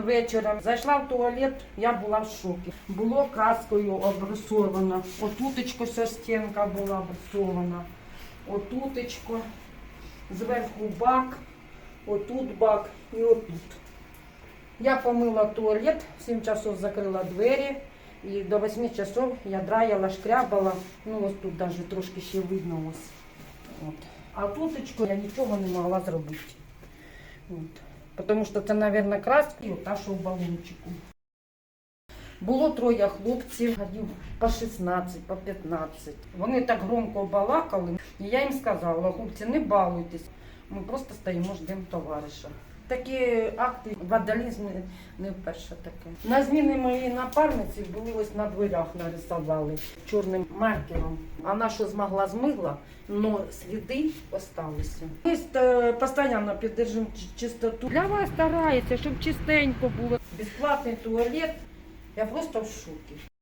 Вечором зайшла в туалет, я була в шокі. Було краскою обрисовано. Отутечко вся стінка була обрисована. Отутечко, зверху бак, отут бак і отут. Я помила туалет, в 7 часов закрила двері. І до 8 часов я драяла, шкрябала. Ну ось тут навіть трошки ще видно ось. От. А тутечко я нічого не могла зробити. От. Тому що це, мабуть, краски, та, що в балончику. Було троє хлопців, годів по 16, по 15. Вони так громко балакали, і я їм сказала, хлопці, не балуйтесь, ми просто стоїмо, ждемо товариша. Такі акти вандалізму не вперше таке. На зміни моєї напарниці були ось на дверях нарисували чорним маркером. Вона що змогла змигла, але сліди осталися. Ми е, постійно підтримуємо чистоту. Для вас старається, щоб чистенько було. Безплатний туалет. Я просто в шокі.